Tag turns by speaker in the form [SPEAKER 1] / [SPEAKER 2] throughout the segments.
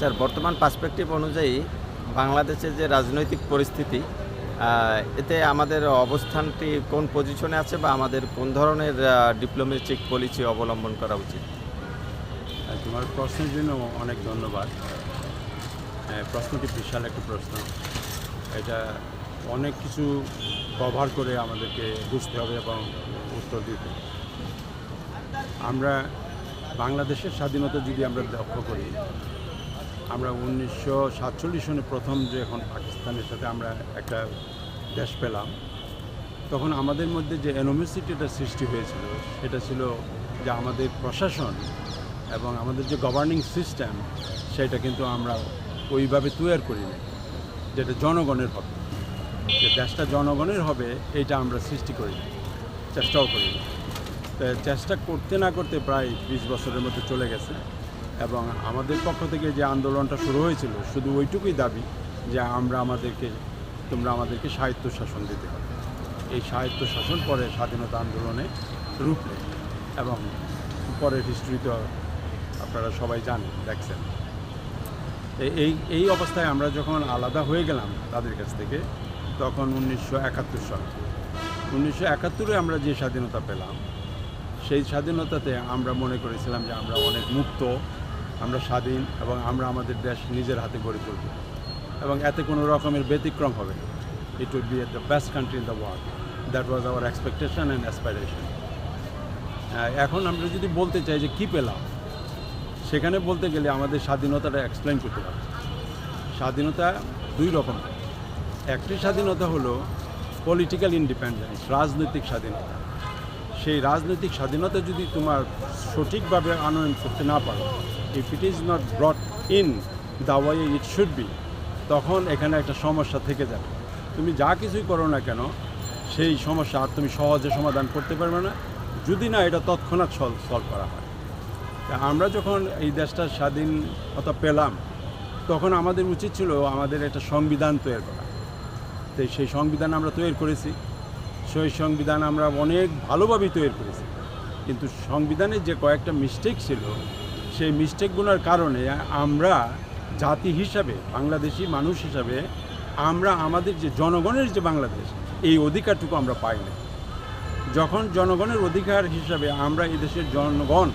[SPEAKER 1] Sir, বর্তমান perspective অনুযায়ী বাংলাদেশের যে রাজনৈতিক পরিস্থিতি এতে আমাদের অবস্থানটি কোন পজিশনে আছে বা আমাদের কোন ধরনের ডিপ্লোমেটিক পলিসি অবলম্বন করা উচিত?
[SPEAKER 2] তোমার প্রশ্নের জন্য অনেক ধন্যবাদ। প্রশ্নটি বিশাল একটা প্রশ্ন। এটা অনেক কিছু কভার করে আমাদেরকে বুঝতে হবে এবং উত্তর দিতে আমরা বাংলাদেশের স্বাধীনতা যদি আমরা লক্ষ্য করি আমরা উনিশশো সাতচল্লিশ সনে প্রথম যে এখন পাকিস্তানের সাথে আমরা একটা দেশ পেলাম, তখন আমাদের মধ্যে যে অ্যানোমিসিটিটা সৃষ্টি হয়েছিল, সেটা ছিল যে আমাদের প্রশাসন এবং আমাদের যে গভর্নিং সিস্টেম সেটা কিন্তু আমরা ওইভাবে তৈরি করিনি যেটা জনগণের হবে। যে দেশটা জনগণের হবে এটা আমরা সৃষ্টি করি চেষ্টাও করি চেষ্টা করতে না করতে প্রায় বিশ বছরের মতো চলে গেছে। এবং আমাদের পক্ষ থেকে যে আন্দোলনটা শুরু হয়েছিল, শুধু ওইটুকুই দাবি যে আমরা আমাদেরকে, তোমরা আমাদেরকে সাহিত্য শাসন দিতে হবে। এই সাহিত্য শাসন পরে স্বাধীনতা আন্দোলনে রূপ এবং পরের হিস্ট্রি তো আপনারা সবাই জানেন, দেখছেন। এই- এই এই অবস্থায় আমরা যখন আলাদা হয়ে গেলাম তাদের কাছ থেকে, তখন উনিশশো একাত্তর সাল। উনিশশো একাত্তরে আমরা যে স্বাধীনতা পেলাম, সেই স্বাধীনতাতে আমরা মনে করেছিলাম যে আমরা অনেক মুক্ত আমরা স্বাধীন এবং আমরা আমাদের দেশ নিজের হাতে গড়ে তুলব। এবং এতে কোনো রকমের ব্যতিক্রম হবে না। It will be the best country in the world that was our expectation and aspiration এখন আমরা যদি বলতে চাই যে কী পেলাম, সেখানে বলতে গেলে আমাদের স্বাধীনতাটা এক্সপ্লেন করতে হবে। স্বাধীনতা দুই রকম। একটি স্বাধীনতা হলো পলিটিক্যাল ইন্ডিপেন্ডেন্স রাজনৈতিক স্বাধীনতা। সেই রাজনৈতিক স্বাধীনতা যদি তোমার সঠিকভাবে আনয়ন করতে না পারো if it is not brought in the way it should be তখন এখানে একটা সমস্যা থেকে যাবে। তুমি যা কিছুই করো না কেন, সেই সমস্যা আর তুমি সহজে সমাধান করতে পারবে না, যদি না এটা তৎক্ষণাৎ সলভ করা হয়। আমরা যখন এই দেশটার স্বাধীনতা পেলাম, তখন আমাদের উচিত ছিল আমাদের একটা সংবিধান তৈরি করা। তো সেই সংবিধান আমরা তৈরি করেছি। সেই সংবিধান আমরা অনেক ভালোভাবেই তৈরি করেছি। কিন্তু সংবিধানের যে কয়েকটা মিস্টেক ছিল সেই মিস্টেকগুলোর কারণে আমরা জাতি হিসাবে, বাংলাদেশি মানুষ হিসাবে আমরা আমাদের যে জনগণের যে বাংলাদেশ, এই অধিকারটুকু আমরা পাই না। যখন জনগণের অধিকার হিসাবে আমরা এই দেশের জনগণ,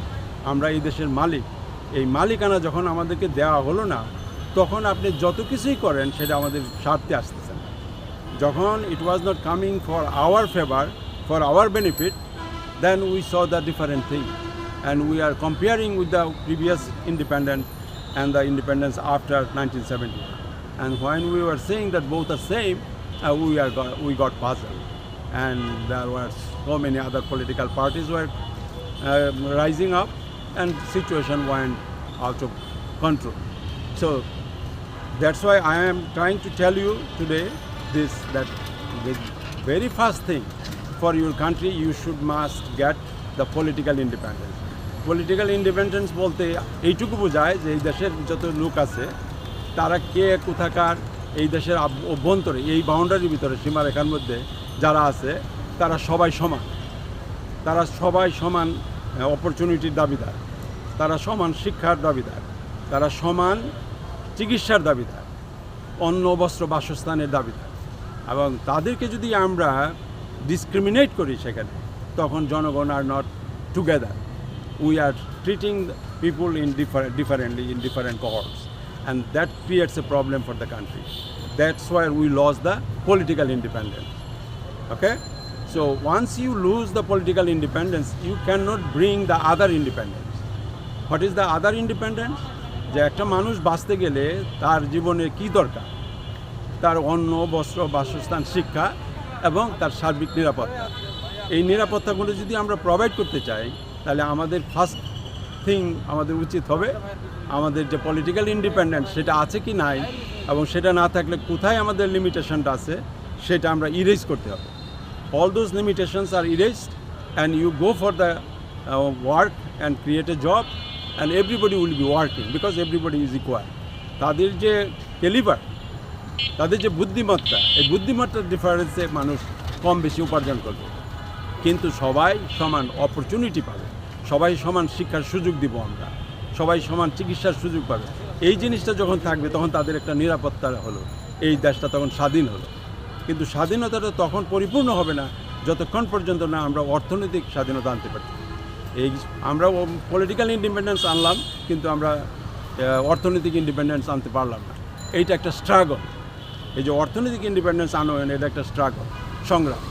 [SPEAKER 2] আমরা এই দেশের মালিক, এই মালিকানা যখন আমাদেরকে দেওয়া হলো না, তখন আপনি যত কিছুই করেন সেটা আমাদের স্বার্থে আসতেছে না। যখন it was not coming for our favour for our benefit then we saw the different thing and we are comparing with the previous independence and the independence after 1970. And when we were saying that both are same, uh, we, are got, we got puzzled. And there were so many other political parties were uh, rising up and situation went out of control. So that's why I am trying to tell you today this that the very first thing for your country you should must get the political independence. Political independence বলতে এইটুকু বোঝায় যে এই দেশের যত লোক আছে, তারা কে, কোথাকার, এই দেশের অভ্যন্তরে, এই বাউন্ডারির ভিতরে সীমারেখার মধ্যে যারা আছে, তারা সবাই সমান। তারা সবাই সমান অপরচুনিটির দাবিদার। তারা সমান শিক্ষার দাবিদার। তারা সমান চিকিৎসার দাবিদার। অন্ন, বস্ত্র, বাসস্থানের দাবিদার। এবং তাদেরকে যদি আমরা ডিসক্রিমিনেট করি সেখানে, তখন জনগণ are not together we are treating people in different differently in different cohorts and that creates a problem for the country that's why we lost the political independence okay so once you lose the political independence you cannot bring the other independence what is the other independence যে একটা মানুষ বাঁচতে গেলে তার জীবনে কি দরকার তার অন্ন বস্ত্র বাসস্থান শিক্ষা এবং তার সার্বিক নিরাপত্তা এই নিরাপত্তাগুলো যদি আমরা প্রোভাইড করতে চাই তাহলে আমাদের ফার্স্ট থিং আমাদের উচিত হবে, আমাদের যে পলিটিক্যাল ইন্ডিপেন্ডেন্স সেটা আছে কি নাই এবং সেটা না থাকলে কোথায় আমাদের লিমিটেশনটা আছে, সেটা আমরা ইরেজ করতে হবে। All those limitations are erased and you go for the work and create a job and and everybody be working because because is equal তাদের যে ক্যালিবার তাদের যে বুদ্ধিমত্তা, এই বুদ্ধিমত্তার ডিফারেন্সে মানুষ কম বেশি উপার্জন করবে। কিন্তু সবাই সমান অপরচুনিটি পাবে। সবাই সমান শিক্ষার সুযোগ দিব আমরা। সবাই সমান চিকিৎসার সুযোগ পাবে। এই জিনিসটা যখন থাকবে, তখন তাদের একটা নিরাপত্তা হলো। এই দেশটা তখন স্বাধীন হলো। কিন্তু স্বাধীনতাটা তখন পরিপূর্ণ হবে না, যতক্ষণ পর্যন্ত না আমরা অর্থনৈতিক স্বাধীনতা আনতে পারি। এই আমরা পলিটিক্যাল ইন্ডিপেন্ডেন্স আনলাম, কিন্তু আমরা অর্থনৈতিক ইন্ডিপেন্ডেন্স আনতে পারলাম না। এইটা একটা স্ট্রাগল এই যে অর্থনৈতিক ইন্ডিপেন্ডেন্স আনয়ন এটা একটা স্ট্রাগল সংগ্রাম।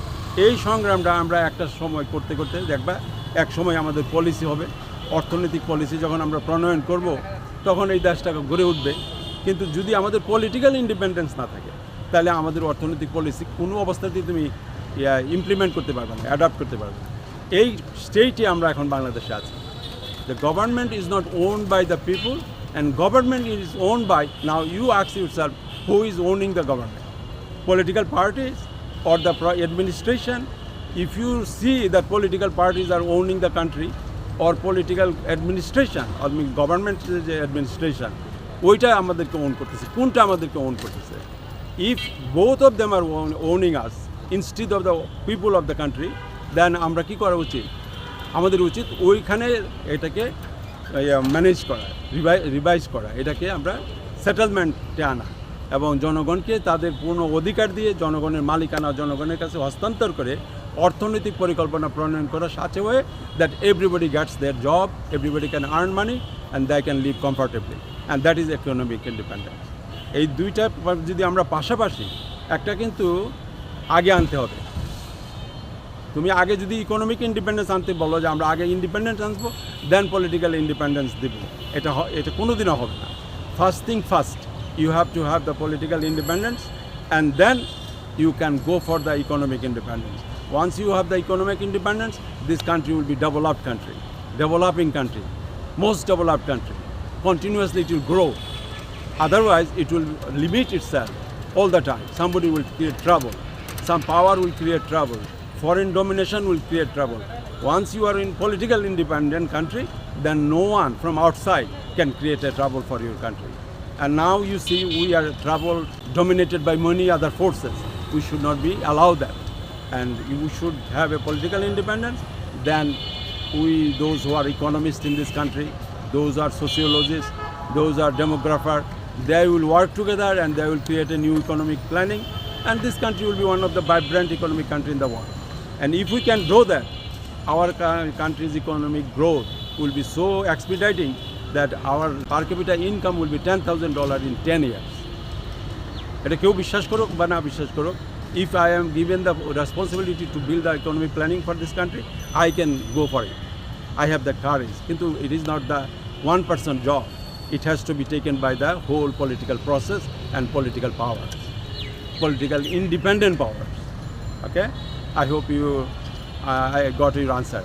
[SPEAKER 2] এই সংগ্রামটা আমরা একটা সময় করতে করতে দেখবা এক সময় আমাদের পলিসি হবে অর্থনৈতিক পলিসি যখন আমরা প্রণয়ন করব তখন এই দেশটা গড়ে উঠবে কিন্তু যদি আমাদের পলিটিক্যাল ইন্ডিপেন্ডেন্স না থাকে তাহলে আমাদের অর্থনৈতিক পলিসি কোনো অবস্থাতেই তুমি ইমপ্লিমেন্ট করতে পারবে না অ্যাডাপ্ট করতে পারবে না এই স্টেটে আমরা এখন বাংলাদেশে আছি The government is not own by the people, and government is own by Now you ask yourself, who is owning the government? Political parties or the pro- administration? If you see that political parties are owning the country, or political administration, or government যে administration, ওইটা আমাদেরকে own করতেছে। কোনটা আমাদেরকে own করতেছে? If both of them are owning us instead of the people of the country then আমরা কি করা উচিত? আমাদের উচিত ওইখানে এটাকে ম্যানেজ করা রিভাইজ করা। এটাকে আমরা সেটেলমেন্টে আনা এবং জনগণকে তাদের পূর্ণ অধিকার দিয়ে জনগণের মালিকানা জনগণের কাছে হস্তান্তর করে অর্থনৈতিক পরিকল্পনা প্রণয়ন করা সাথে হয়ে that everybody gets their job everybody can earn money and they can live comfortably and that is economic independence এই দুইটা যদি আমরা পাশাপাশি, একটা কিন্তু আগে আনতে হবে। তুমি আগে যদি ইকোনমিক ইন্ডিপেন্ডেন্স আনতে বলো যে আমরা আগে ইন্ডিপেন্ডেন্স আনব দেন পলিটিক্যাল ইন্ডিপেন্ডেন্স দিব। এটা এটা কোনোদিনও হবে না। First thing first you have to have the political independence and then you can go for the economic independence. Once you have the economic independence, this country will be developed country, developing country, most developed country. Continuously it will grow. Otherwise, it will limit itself all the time. Somebody will create trouble. Some power will create trouble. Foreign domination will create trouble. Once you are in political independent country, then no one from outside can create a trouble for your country. And now you see we are trouble dominated by many other forces. We should not be allowed that. And you should have a political independence. Then we, those who are economists in this country, those are sociologists, those are demographers, they will work together and they will create a new economic planning. And this country will be one of the vibrant economic country in the world. And if we can do that, our co- country's economic growth will be so expediting that our per capita income will be $10,000 in 10 years. এটা কেউ বিশ্বাস করুক বা না বিশ্বাস করুক if I am given the responsibility to build the economic planning for this country, I can go for it. I have the courage. Kintu, it is not the one person job. It has to be taken by the whole political process and political powers, political independent powers. Okay? I hope you, uh, I got your answer.